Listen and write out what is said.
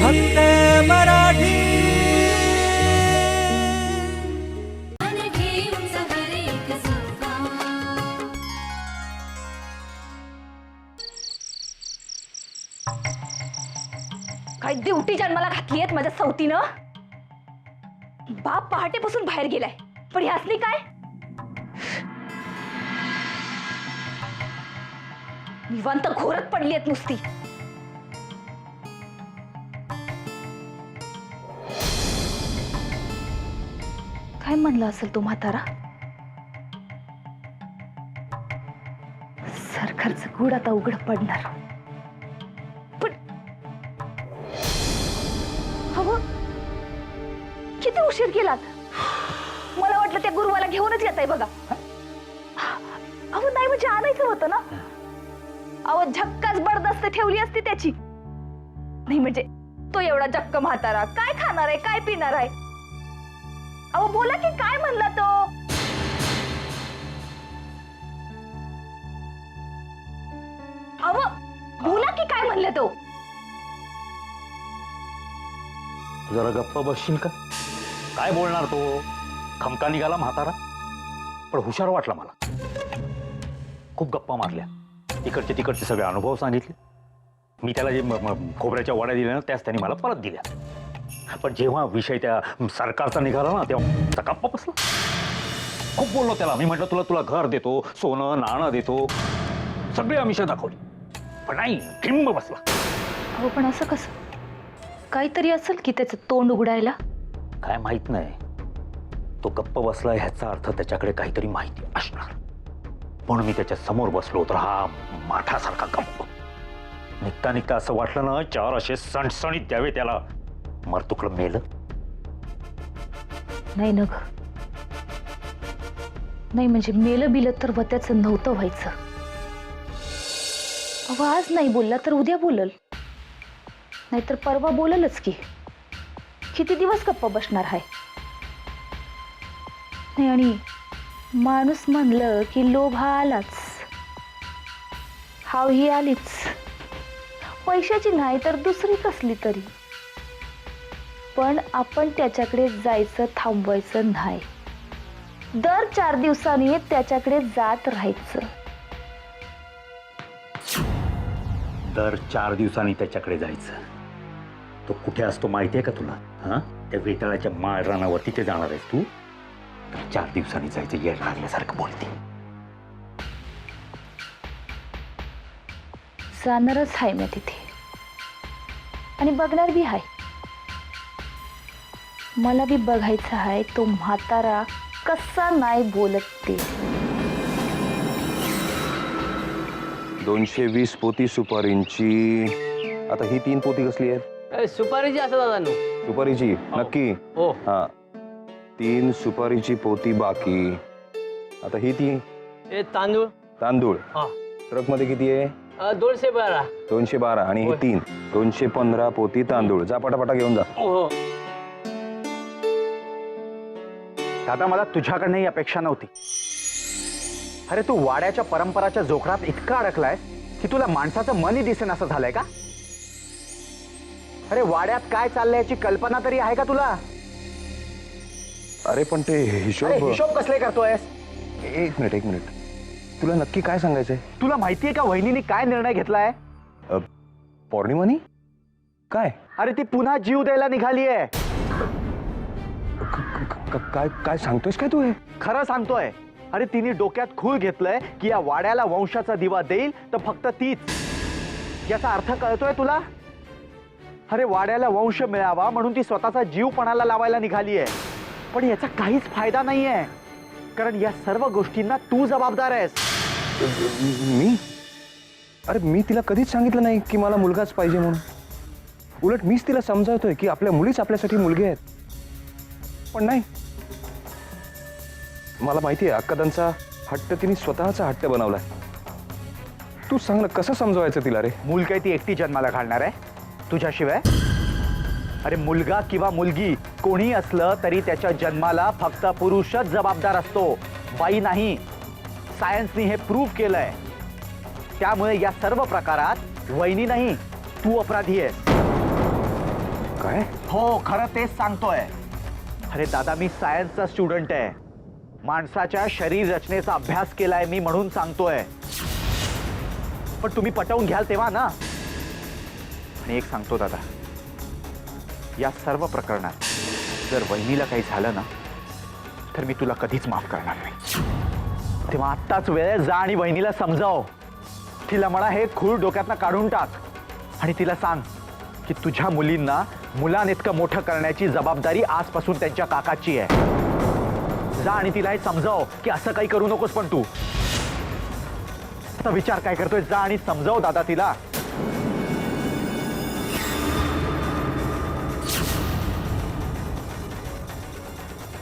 फक्त मराठी. काय ड्युटी जन्माला घातली आहेत माझ्या सवतीनं? बाप पहाटेपासून बाहेर गेलाय. पण ही असली काय? निवांत घोरत पडली आहेत नुसती. काय म्हणलं असेल तो म्हातारा? सरकारचं गुड आता उघड पडणार. पण अहो किती उशीर केलात? मला वाटलं त्या गुरुवाला घेऊनच येत आहे बघा. अहो नाही म्हणजे आणायचं होतं ना? अहो झक्काच बडदस्त ठेवली असती त्याची. नाही म्हणजे तो एवढा जक्क म्हातारा. काय खाणार आहे? काय पिणार आहे? अहो बोला की काय म्हणला तो? अहो बोला की काय म्हणला तो? जरा गप्प बसशील का? काय बोलणार तो? खमका निघाला म्हातारा? पण हुशार वाटला मला. खूप गप्पा मारल्या. इकडचे तिकडचे सगळे अनुभव सांगितले. मी त्याला जे म- म- खोबऱ्याच्या वड्या दिल्या ना त्याच त्यांनी मला परत दिल्या. पण जेव्हा विषय त्या सरकारचा निघाला ना तेव्हा गप्पा बसला. खूप बोललो त्याला. मी म्हटलं तुला तुला घर देतो सोनं नाणं देतो. सगळी आमिषं दाखवली. पण नाही ठिंब बसला. अहो पण असं कसं? काहीतरी असेल की त्याचं तोंड उघडायला? काय माहीत नाही. तो गप्प बसला ह्याचा अर्थ त्याच्याकडे काहीतरी माहिती असणार. म्हणून मी त्याच्यासमोर बसलो तर हा माठासारखा गप्प. निघता निघता असं वाटलं ना चार असे सणसणीत द्यावे त्याला. मरतुकडं मेलं नाही न ग नाही म्हणजे मेलं बिलं तर त्याचं नव्हतं व्हायचं अहो आज नाही बोलला तर उद्या बोलल नाहीतर परवा बोललच की किती दिवस गप्पा बसणार आहे नाही आणि माणूस म्हणलं की लोभ हा आलाच हाव ही आलीच पैशाची नाही तर दुसरी कसली तरी पण आपण त्याच्याकडे जायचं थांबवायचं नाही. दर चार दिवसांनी त्याच्याकडे जात राहायचं. दर चार दिवसांनी त्याच्याकडे जायचं. तो कुठे असतो माहितीये का तुला? हा? त्या वेताळाच्या माळ रानावर तिथे जाणार आहेस तू? तर चार दिवसांनी जायचं येड लागल्यासारखं बोलते. जाणारच आहे मी तिथे. आणि बघणार बी आहे मला बी बघायचं आहे तो म्हातारा कसा नाही बोलत ते. दोनशे वीस पोती सुपारींची. आता ही तीन पोती कसली आहेत? ए, सुपारीची असं दादा नो. सुपारीची नक्की? हो. हा. तीन सुपारीची पोती बाकी. आता ही ती? ए तांदूळ. तांदूळ. हा. ट्रकमध्ये किती आहे? अ, दोनशे बारा. दोनशे बारा आणि ही होय. तीन. दोनशे पंधरा पोती तांदूळ. जा पटापटा घेऊन जा. हो. दादा मला तुझ्याकडनं ही अपेक्षा नव्हती. अरे तू वाड्याच्या परंपराच्या जोखडात इतका अडकलाय की तुला माणसाचं मनही दिसेन असं झालंय का? अरे वाड्यात काय चाललंय याची कल्पना तरी आहे का तुला? अरे पण ते अरे हिशोब हिशोब कसले करतोयस? एक मिनिट एक मिनिट. तुला नक्की काय सांगायचंय? तुला माहितीये का वहिनीने काय निर्णय घेतलाय? पौर्णिमानी? काय? अरे ती पुन्हा जीव द्यायला निघाली आहे क- काय काय सांगतोयस काय तू हे? खरं सांगतोय. अरे तिने डोक्यात खूळ घेतलंय की या वाड्याला वंशाचा दिवा देईल तर फक्त तीच. याचा अर्थ कळतोय तुला? अरे वाड्याला वंश मिळावा म्हणून ती स्वतःचा जीव पणाला लावायला निघाली आहे पण याचा काहीच फायदा नाहीये. कारण या सर्व गोष्टींना तू जबाबदार आहेस. मी? अरे मी तिला कधीच सांगितलं नाही की मला मुलगाच पाहिजे म्हणून. उलट मीच तिला समजावतोय की आपल्या मुलीच आपल्यासाठी मुलगी आहेत. पण नाही मला माहिती आहे अक्कादांचा हट्ट तिने स्वतःचा हट्ट बनवलाय. तू सांग ना कसं समजवायचं तिला रे? मूल काय ती एकटी जन्माला घालणार आहे? तुझ्याशिवाय? अरे मुलगा किंवा मुलगी कोणी असलं तरी त्याच्या जन्माला फक्त पुरुषच जबाबदार असतो. बाई नाही. सायन्सनी हे प्रूव्ह केलंय. त्यामुळे या सर्व प्रकारात वहिनी नाही तू अपराधी आहेस काय? हो खरं तेच सांगतोय. अरे दादा मी सायन्सचा स्टुडंट आहे. माणसाच्या शरीर रचनेचा अभ्यास केलाय मी म्हणून सांगतोय. पण तुम्ही पटवून घ्याल तेव्हा ना? आणि एक सांगतो दादा या सर्व प्रकरणात जर वहिनीला काही झालं ना तर मी तुला कधीच माफ करणार नाही. तेव्हा आत्ताच वेळ जा आणि वहिनीला समजाव. तिला म्हणा हे खूळ डोक्यातनं काढून टाक. आणि तिला सांग की तुझ्या मुलींना मुलांइतकं मोठं करण्याची जबाबदारी आजपासून त्यांच्या काकाची आहे. जा आणि तिला हे समजाव की असं काही करू नकोस पण तू. आता विचार काय करतोय? जा आणि समजाव दादा तिला.